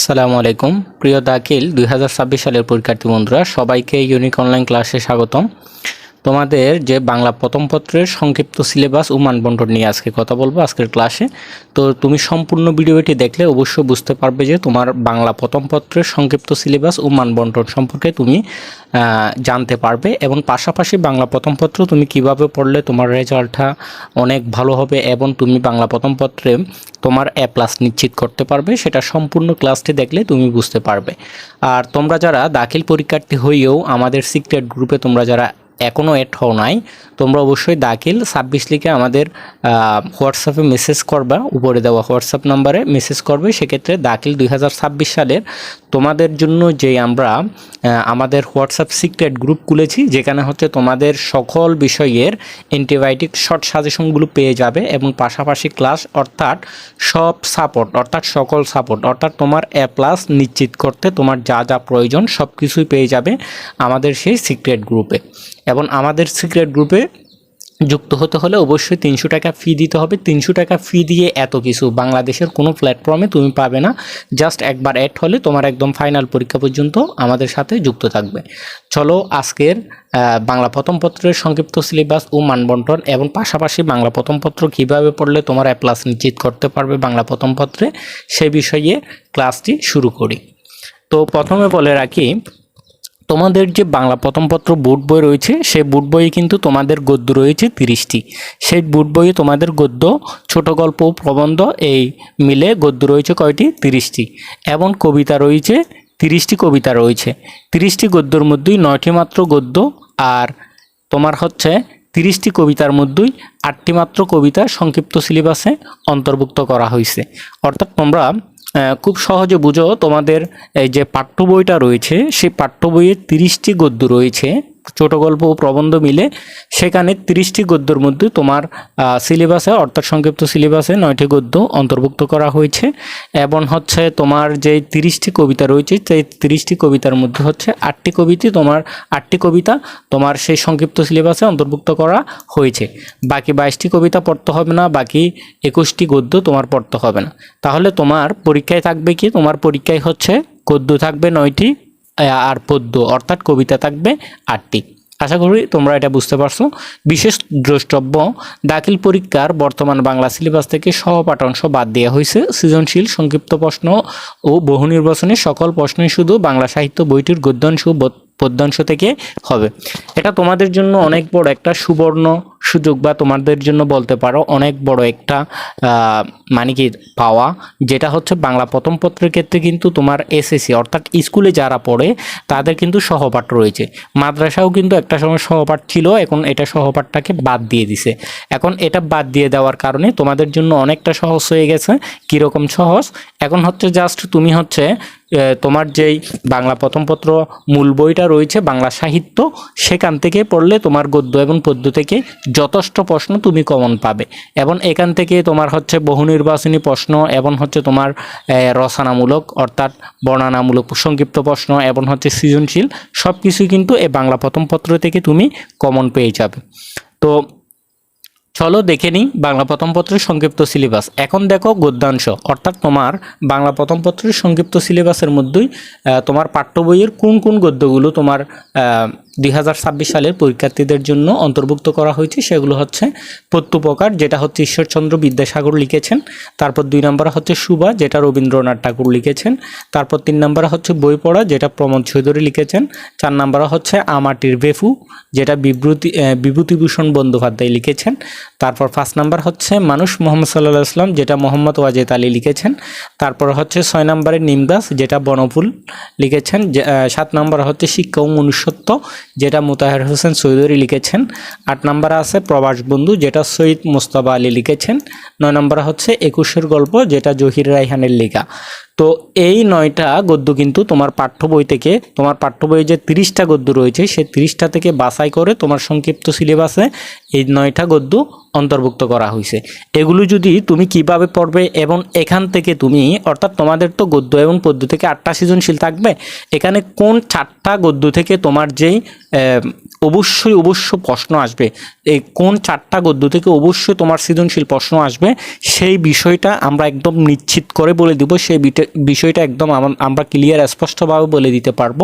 আসসালামু আলাইকুম। প্রিয় দাখিল, দুই হাজার ছাব্বিশ সালের পরীক্ষার্থী বন্ধুরা, সবাইকে ইউনিক অনলাইন ক্লাসে স্বাগতম। তোমাদের যে বাংলা প্রথম পত্রের সংক্ষিপ্ত সিলেবাস ও মানবন্টন নিয়ে আজকে কথা বলব আজকের ক্লাসে। তো তুমি সম্পূর্ণ ভিডিওটি দেখলে অবশ্যই বুঝতে পারবে যে তোমার বাংলা প্রথম পত্রের সংক্ষিপ্ত সিলেবাস ও মানবন্টন সম্পর্কে তুমি জানতে পারবে এবং পাশাপাশি বাংলা প্রথম পত্র তুমি কীভাবে পড়লে তোমার রেজাল্টটা অনেক ভালো হবে এবং তুমি বাংলা প্রথম পত্রে তোমার এ প্লাস নিশ্চিত করতে পারবে, সেটা সম্পূর্ণ ক্লাসটি দেখলে তুমি বুঝতে পারবে। আর তোমরা যারা দাখিল পরীক্ষার্থী হইয়েও আমাদের সিক্রেট গ্রুপে তোমরা যারা এখনও এড হও নাই। তোমরা অবশ্যই দাখিল ছাব্বিশ লিখে আমাদের হোয়াটসঅ্যাপে মেসেজ করবা, উপরে দেওয়া হোয়াটসঅ্যাপ নাম্বারে মেসেজ করবে। সেক্ষেত্রে দাখিল দুই হাজার ছাব্বিশ সালের তোমাদের জন্য যে আমরা আমাদের হোয়াটসঅ্যাপ সিক্রেট গ্রুপ খুলেছি, যেখানে হচ্ছে তোমাদের সকল বিষয়ের অ্যান্টিবায়োটিক শর্ট সাজেশনগুলো পেয়ে যাবে এবং পাশাপাশি ক্লাস অর্থাৎ সব সাপোর্ট অর্থাৎ সকল সাপোর্ট অর্থাৎ তোমার এ প্লাস নিশ্চিত করতে তোমার যা যা প্রয়োজন সব কিছুই পেয়ে যাবে আমাদের সেই সিক্রেট গ্রুপে এবং আমাদের সিক্রেট গ্রুপে যুক্ত হতে হলে অবশ্যই তিনশো টাকা ফি দিতে হবে। তিনশো টাকা ফি দিয়ে এত কিছু বাংলাদেশের কোনো প্ল্যাটফর্মে তুমি পাবে না। জাস্ট একবার অ্যাড হলে তোমার একদম ফাইনাল পরীক্ষা পর্যন্ত আমাদের সাথে যুক্ত থাকবে। চলো আজকের বাংলা প্রথম পত্রের সংক্ষিপ্ত সিলেবাস ও মানবন্টন এবং পাশাপাশি বাংলা প্রথম পত্র কীভাবে পড়লে তোমার এ প্লাস নিশ্চিত করতে পারবে বাংলা প্রথম পত্রে, সে বিষয়ে ক্লাসটি শুরু করি। তো প্রথমে বলে রাখি তোমাদের যে বাংলা প্রথম পত্র বুট বই রয়েছে, সেই বুট বইয়ে কিন্তু তোমাদের গদ্য রয়েছে তিরিশটি। সেই বুট বইয়ে তোমাদের গদ্য, ছোট গল্প প্রবন্ধ এই মিলে গদ্য রয়েছে কয়টি? তিরিশটি। এবং কবিতা রয়েছে, তিরিশটি কবিতা রয়েছে। তিরিশটি গদ্যর মধ্যেই নয়টি মাত্র গদ্য আর তোমার হচ্ছে তিরিশটি কবিতার মধ্যেই আটটি মাত্র কবিতা সংক্ষিপ্ত সিলেবাসে অন্তর্ভুক্ত করা হয়েছে অর্থাৎ তোমরা খুব সহজে বুঝো তোমাদের এই যে পাঠ্য বইটা রয়েছে, সেই পাঠ্য বইয়ের তিরিশটি গদ্য রয়েছে। ছোট গল্প ও প্রবন্ধ মিলে সেখানে তিরিশটি গদ্যর মধ্যে তোমার সিলেবাসে অর্থাৎ সংক্ষিপ্ত সিলেবাসে নয়টি গদ্য অন্তর্ভুক্ত করা হয়েছে। এবং হচ্ছে তোমার যে তিরিশটি কবিতা রয়েছে, সেই তিরিশটি কবিতার মধ্যে হচ্ছে আটটি কবিতা তোমার, আটটি কবিতা তোমার সেই সংক্ষিপ্ত সিলেবাসে অন্তর্ভুক্ত করা হয়েছে। বাকি বাইশটি কবিতা পড়তে হবে না, বাকি একুশটি গদ্য তোমার পড়তে হবে না। তাহলে তোমার পরীক্ষায় থাকবে কি? তোমার পরীক্ষায় হচ্ছে গদ্য থাকবে নয়টি আর পদ্য অর্থাৎ কবিতা থাকবে আটটি। আশা করি তোমরা এটা বুঝতে পারছ। বিশেষ দ্রষ্টব্য, দাখিল পরীক্ষার বর্তমান বাংলা সিলেবাস থেকে সহপাঠ অংশ বাদ দেওয়া হয়েছে। সৃজনশীল, সংক্ষিপ্ত প্রশ্ন ও বহু নির্বাচনী সকল প্রশ্নই শুধু বাংলা সাহিত্য বইটির গদ্যাংশ, পদ্যাংশ থেকে হবে। এটা তোমাদের জন্য অনেক বড় একটা সুবর্ণ সুযোগ বা তোমাদের জন্য বলতে পারো অনেক বড় একটা মানে কি পাওয়া, যেটা হচ্ছে বাংলা প্রথম পত্রের ক্ষেত্রে কিন্তু তোমার এসএসসি, অর্থাৎ স্কুলে যারা পড়ে, তাদের কিন্তু সহপাঠ রয়েছে। মাদ্রাসাও কিন্তু একটা সময় সহপাঠ ছিল, এখন এটা সহপাঠটাকে বাদ দিয়ে দিছে। এখন এটা বাদ দিয়ে দেওয়ার কারণে তোমাদের জন্য অনেকটা সহজ হয়ে গেছে, কীরকম সহজ? এখন হচ্ছে জাস্ট তুমি হচ্ছে তোমার যেই বাংলা প্রথম পত্র মূল বইটা রয়েছে, বাংলা সাহিত্য, সেখান থেকে পড়লে তোমার গদ্য এবং পদ্য থেকে যথেষ্ট প্রশ্ন তুমি কমন পাবে। এবং এখান থেকে তোমার হচ্ছে বহু নির্বাচনী প্রশ্ন এবং হচ্ছে তোমার এ, রচনামূলক অর্থাৎ বর্ণনামূলক সংক্ষিপ্ত প্রশ্ন এবং হচ্ছে সৃজনশীল সব কিছুই কিন্তু এই বাংলা প্রথম পত্র থেকে তুমি কমন পেয়ে যাবে। তো চলো দেখে নিই বাংলা প্রথম পত্রের সংক্ষিপ্ত সিলেবাস এখন দেখো গদ্যাংশ অর্থাৎ তোমার বাংলা প্রথম পত্রের সংক্ষিপ্ত সিলেবাসের মধ্যেই তোমার পাঠ্য বইয়ের কোন কোন গদ্যগুলো তোমার দুই হাজার ছাব্বিশ সালের পরীক্ষার্থীদের জন্য অন্তর্ভুক্ত করা হয়েছে। সেগুলো হচ্ছে প্রত্যুপকার, যেটা হচ্ছে ঈশ্বরচন্দ্র বিদ্যাসাগর লিখেছেন। তারপর দুই নম্বরে হচ্ছে সুবা, যেটা রবীন্দ্রনাথ ঠাকুর লিখেছেন। তারপর তিন নম্বরে হচ্ছে বই পড়া, যেটা প্রমোদ চৌধুরী লিখেছেন। চার নম্বরে হচ্ছে আমাটির বেফু, যেটা বিভূতি বিভূতিভূষণ বন্দ্যোপাধ্যায় লিখেছেন। তারপর পাঁচ নম্বর হচ্ছে মানুষ মোহাম্মদ সাল্লাহ আসলাম যেটা মোহাম্মদ ওয়াজেদ আলী লিখেছেন। তারপর হচ্ছে ছয় নম্বরে নিমগাছ যেটা বনফুল লিখেছেন। সাত নম্বর হচ্ছে শিক্ষা ও মনুষ্যত্ব যেটা মোতাহার হোসেন চৌধুরী লিখেছেন। আট নম্বরে আছে প্রবাস বন্ধু, যেটা সৈয়দ মোস্তফা আলী লিখেছেন। নয় নম্বর হচ্ছে একুশের গল্প, যেটা জহির রাইহানের লেখা। তো এই নয়টা গদ্য কিন্তু তোমার পাঠ্য বই থেকে, তোমার পাঠ্য বইয়ে যে তিরিশটা গদ্য রয়েছে, সেই তিরিশটা থেকে বাছাই করে তোমার সংক্ষিপ্ত সিলেবাসে এই নয়টা গদ্য অন্তর্ভুক্ত করা হয়েছে। এগুলো যদি তুমি কীভাবে পড়বে এবং এখান থেকে তুমি, অর্থাৎ তোমাদের তো গদ্য এবং পদ্য থেকে আটটা সৃজনশীল থাকবে, এখানে কোন চারটা গদ্য থেকে তোমার যেই অবশ্যই অবশ্য প্রশ্ন আসবে, এই কোন চারটা গদ্য থেকে অবশ্যই তোমার সৃজনশীল প্রশ্ন আসবে, সেই বিষয়টা আমরা একদম নিশ্চিত করে বলে দিব, সেই বিষয়টা একদম আমরা ক্লিয়ার স্পষ্টভাবে বলে দিতে পারব।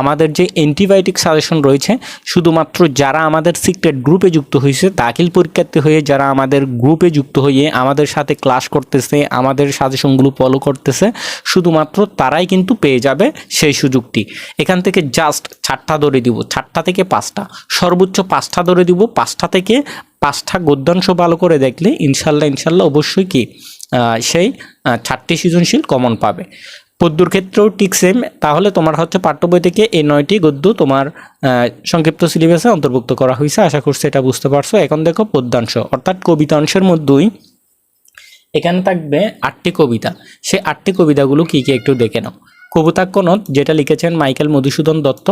আমাদের যে অ্যান্টিবায়োটিক সাজেশন রয়েছে, শুধুমাত্র যারা আমাদের সিক্রেট গ্রুপে যুক্ত হয়েছে, দাখিল পরীক্ষার্থী হয়ে যারা আমাদের গ্রুপে যুক্ত হয়ে আমাদের সাথে ক্লাস করতেছে, আমাদের সাজেশনগুলো ফলো করতেছে, শুধুমাত্র তারাই কিন্তু পেয়ে যাবে সেই সুযোগটি। এখান থেকে জাস্ট চারটা ধরে দিব, চারটা থেকে পাঁচটা। সর্বোচ্চ পাঁচটা ধরে দিব, পাঁচটা থেকে পাঁচটা গদ্যাংশ ভালো করে দেখলে, ইনশাল্লাহ ইনশাল্লাহ অবশ্যই কি? সেই চারটি সৃজনশীল কমন পাবে। পদ্যুর ক্ষেত্রেও ঠিক সেম তাহলে তোমার হচ্ছে পাঠ্য বই থেকে এই নয়টি গদ্য তোমার সংক্ষিপ্ত সিলেবাসে অন্তর্ভুক্ত করা হয়েছে। আশা করছি এটা বুঝতে পারছ। এখন দেখো পদ্যাংশ, অর্থাৎ কবিতাংশের মধ্যেই এখানে থাকবে আটটি কবিতা। সেই আটটি কবিতাগুলো কী কী একটু দেখে নাও। কবিতাক্ষণত যেটা লিখেছেন মাইকেল মধুসূদন দত্ত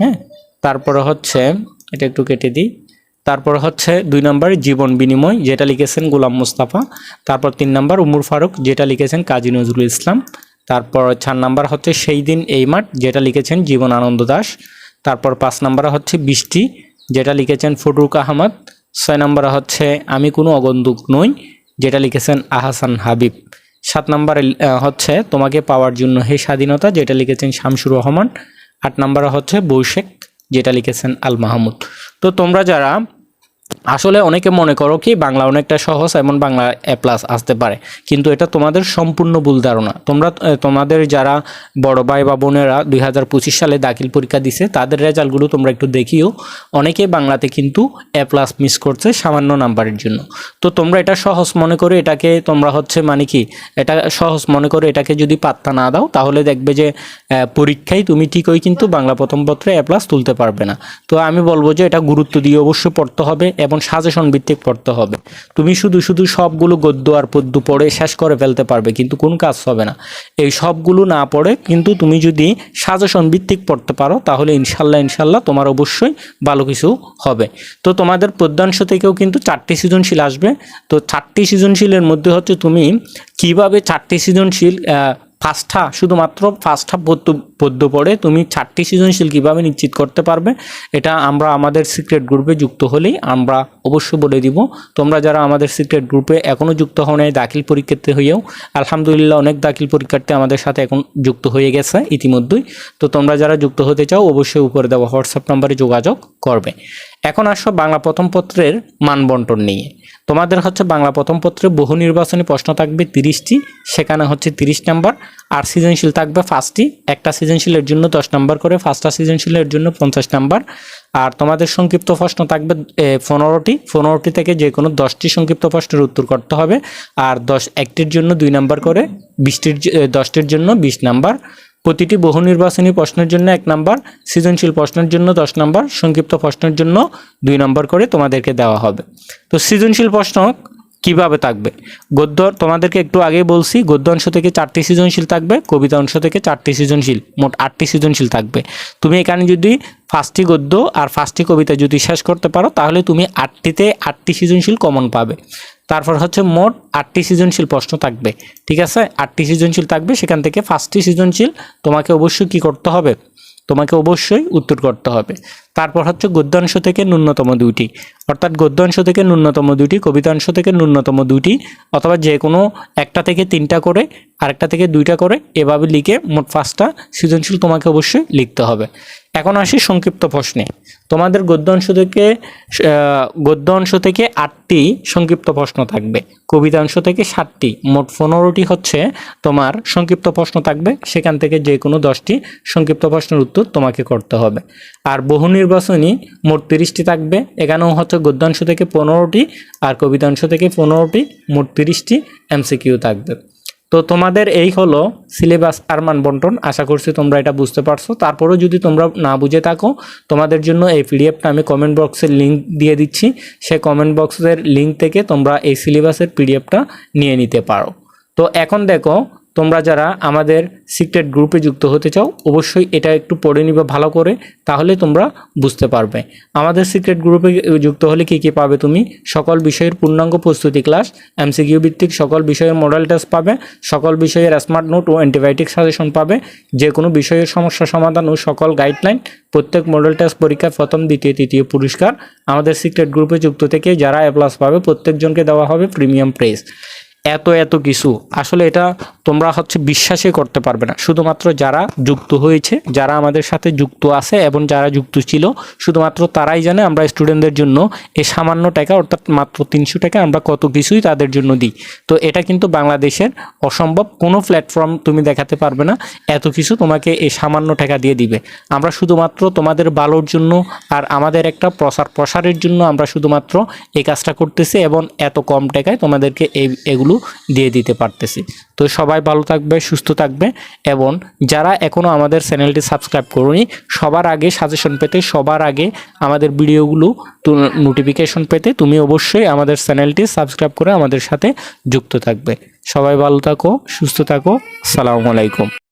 হ্যাঁ? তারপরে হচ্ছে, এটা একটু কেটে দিই। তারপর হচ্ছে দুই নম্বর জীবন বিনিময়, যেটা লিখেছেন গোলাম মুস্তাফা। তারপর তিন নম্বর উমর ফারুক, যেটা লিখেছেন কাজী নজরুল ইসলাম। তারপর চার নাম্বার হচ্ছে সেই দিন এই মাঠ, যেটা লিখেছেন জীবন আনন্দ দাস। তারপর পাঁচ নাম্বারে হচ্ছে বৃষ্টি, যেটা লিখেছেন ফটরুক আহমদ। ছয় নম্বরে হচ্ছে আমি কোনো অগন্দুক নই, যেটা লিখেছেন আহাসান হাবিব। সাত নম্বরে হচ্ছে তোমাকে পাওয়ার জন্য হে স্বাধীনতা, যেটা লিখেছেন শামসুর রহমান। আট নম্বরে হচ্ছে বৈশেখ যেটা লিখেছেন আল মাহমুদ। তো তোমরা যারা আসলে অনেকে মনে করো কি, বাংলা অনেকটা সহজ, এমন বাংলা এ প্লাস আসতে পারে। কিন্তু এটা তোমাদের সম্পূর্ণ ভুল ধারণা। তোমরা তোমাদের যারা বড় ভাই বা বোনেরা দুই হাজার পঁচিশ সালে দাখিল পরীক্ষা দিছে, তাদের রেজাল্টগুলো তোমরা একটু দেখিও। অনেকে বাংলাতে কিন্তু এ প্লাস মিস করছে সামান্য নাম্বারের জন্য। তো তোমরা এটা সহজ মনে করে এটাকে, তোমরা হচ্ছে মানে কি, এটা সহজ মনে করে এটাকে যদি পাত্তা না দাও, তাহলে দেখবে যে পরীক্ষায় তুমি ঠিকই কিন্তু বাংলা প্রথম পত্রে এ প্লাস তুলতে পারবে না। তো আমি বলব যে এটা গুরুত্ব দিয়ে অবশ্যই পড়তে হবে। এবং সাজেশন ভিত্তিক পড়তে হবে। তুমি শুধু শুধু সবগুলো গদ্য আর পদ্য পড়ে শেষ করে ফেলতে পারবে, কিন্তু কোন কাজ হবে না। এই সবগুলো না পড়ে কিন্তু তুমি যদি সাজেশন ভিত্তিক পড়তে পারো, তাহলে ইনশাল্লাহ ইনশাল্লাহ তোমার অবশ্যই ভালো কিছু হবে। তো তোমাদের পদ্যাংশ থেকেও কিন্তু চারটি সৃজনশীল আসবে। তো চারটি সৃজনশীলের মধ্যে হচ্ছে তুমি কীভাবে চারটি সৃজনশীল পাঁচটা, শুধুমাত্র পাঁচটা পদ্য পদ্য পড়ে, তুমি চারটি সৃজনশীল কীভাবে নিশ্চিত করতে পারবে, এটা আমরা আমাদের সিক্রেট গ্রুপে যুক্ত হলেই আমরা অবশ্যই বলে দিব। তোমরা যারা আমাদের সিক্রেট গ্রুপে এখনও যুক্ত হও নাই, দাখিল পরীক্ষার্থী হয়েও আলহামদুলিল্লাহ অনেক দাখিল পরীক্ষার্থী আমাদের সাথে এখন যুক্ত হয়ে গেছে ইতিমধ্যেই। তো তোমরা যারা যুক্ত হতে চাও, অবশ্যই উপরে দেওয়া হোয়াটসঅ্যাপ নাম্বারে যোগাযোগ করবে। এখন আসো বাংলা প্রথম পত্রের মানবন্টন নিয়ে। তোমাদের হচ্ছে বাংলা প্রথম পত্রে বহু নির্বাচনী প্রশ্ন থাকবে তিরিশটি, সেখানে হচ্ছে তিরিশ নাম্বার। আর সৃজনশীল থাকবে ফার্স্টটি একটা সৃজনশীলের জন্য দশ নাম্বার করে, পাঁচটা সৃজনশীলের জন্য পঞ্চাশ নাম্বার। আর তোমাদের সংক্ষিপ্ত প্রশ্ন থাকবে পনেরোটি। পনেরোটি থেকে যে কোনো দশটি সংক্ষিপ্ত প্রশ্নের উত্তর করতে হবে। আর দশ, একটির জন্য দুই নাম্বার করে, বিশটির দশটির জন্য বিশ নাম্বার। প্রতিটি বহু নির্বাচনী প্রশ্নের জন্য এক নাম্বার, সৃজনশীল প্রশ্নের জন্য দশ নাম্বার, সংক্ষিপ্ত প্রশ্নের জন্য দুই নাম্বার করে তোমাদেরকে দেওয়া হবে। তো সৃজনশীল প্রশ্ন কীভাবে থাকবে? গদ্য তোমাদেরকে একটু আগে বলছি, গদ্য অংশ থেকে চারটি সৃজনশীল থাকবে, কবিতা অংশ থেকে চারটি সৃজনশীল, মোট আটটি সৃজনশীল থাকবে। তুমি এখানে যদি ফার্স্টটি গদ্য আর ফার্স্টটি কবিতা যদি শেষ করতে পারো, তাহলে তুমি আটটিতে আটটি সৃজনশীল কমন পাবে। তারপর হচ্ছে মোট আটটি সৃজনশীল প্রশ্ন থাকবে। ঠিক আছে? আটটি সৃজনশীল থাকবে, সেখান থেকে ফার্স্টটি সৃজনশীল তোমাকে অবশ্যই কি করতে হবে? তোমাকে অবশ্যই উত্তর করতে হবে। তারপর হচ্ছে গদ্যাংশ থেকে ন্যূনতম দুইটি। অর্থাৎ গদ্যাংশ থেকে ন্যূনতম দুইটি, কবিতাংশ থেকে ন্যূনতম দুইটি, অথবা যে কোনো একটা থেকে তিনটা করে, আরেকটা থেকে দুইটা করে, এভাবে লিখে মোট পাঁচটা সৃজনশীল তোমাকে অবশ্যই লিখতে হবে। এখন আসি সংক্ষিপ্ত প্রশ্নে। তোমাদের গদ্যাংশ থেকে গদ্যাংশ থেকে আটটি সংক্ষিপ্ত প্রশ্ন থাকবে। কবিতাংশ থেকে ষাটটি মোট পনেরোটি হচ্ছে তোমার সংক্ষিপ্ত প্রশ্ন থাকবে। সেখান থেকে যে কোনো দশটি সংক্ষিপ্ত প্রশ্নের উত্তর তোমাকে করতে হবে। আর বহু নির্বাচনী মোট তিরিশটি থাকবে। এখানেও হচ্ছে গদ্যাংশ থেকে পনেরোটি আর কবিতাংশ থেকে পনেরোটি, মোট তিরিশটি এমসিকিউ থাকবে। তো তোমাদের এই হলো সিলেবাস আর মান বন্টন। আশা করছি তোমরা এটা বুঝতে পারছ। তারপরেও যদি তোমরা না বুঝে থাকো, তোমাদের জন্য এই পিডিএফটা আমি কমেন্ট বক্সের লিঙ্ক দিয়ে দিচ্ছি। সেই কমেন্ট বক্সের লিঙ্ক থেকে তোমরা এই সিলেবাসের পিডিএফটা নিয়ে নিতে পারো। তো এখন দেখো তোমরা যারা আমাদের সিক্রেট গ্রুপে যুক্ত হতে চাও, অবশ্যই এটা একটু পড়ে নিবে ভালো করে, তাহলে তোমরা বুঝতে পারবে। আমাদের সিক্রেট গ্রুপে যুক্ত হলে কি কি পাবে তুমি? সকল বিষয়ের পূর্ণাঙ্গ প্রস্তুতি ক্লাস এমসিকিউ ভিত্তিক সকল বিষয়ের মডেল টেস্ট পাবে, সকল বিষয়ের স্মার্ট নোট ও অ্যান্টিবায়োটিক সাজেশন পাবে যে কোনো বিষয়ের সমস্যা সমাধান ও সকল গাইডলাইন প্রত্যেক মডেল টেস্ট পরীক্ষায় প্রথম, দ্বিতীয়, তৃতীয় পুরস্কার আমাদের সিক্রেট গ্রুপে যুক্ত থেকে যারা এ প্লাস পাবে, প্রত্যেকজনকে দেওয়া হবে প্রিমিয়াম প্রাইস এত এত কিছু। আসলে এটা তোমরা হচ্ছে বিশ্বাসই করতে পারবে না। শুধুমাত্র যারা যুক্ত হয়েছে, যারা আমাদের সাথে যুক্ত আছে এবং যারা যুক্ত ছিল, শুধুমাত্র তারাই জানে আমরা স্টুডেন্টদের জন্য এই সামান্য টাকা, অর্থাৎ মাত্র তিনশো টাকা আমরা কত কিছুই তাদের জন্য দিই। তো এটা কিন্তু বাংলাদেশের অসম্ভব। কোনো প্ল্যাটফর্ম তুমি দেখাতে পারবে না, এত কিছু তোমাকে এই সামান্য টাকা দিয়ে দিবে। আমরা শুধুমাত্র তোমাদের ভালোর জন্য আর আমাদের একটা প্রসার প্রসারের জন্য আমরা শুধুমাত্র এই কাজটা করতেছি এবং এত কম টাকায় তোমাদেরকে এই, এগুলো দিয়ে দিতে পারতেছি। তো সবাই ভালো থাকবে, সুস্থ থাকবে এবং যারা এখনও আমাদের চ্যানেলটি সাবস্ক্রাইব করুনি, সবার আগে সাজেশন পেতে, সবার আগে আমাদের ভিডিওগুলো নোটিফিকেশন পেতে তুমি অবশ্যই আমাদের চ্যানেলটি সাবস্ক্রাইব করে আমাদের সাথে যুক্ত থাকবে। সবাই ভালো থাকো, সুস্থ থাকো সালামু আলাইকুম।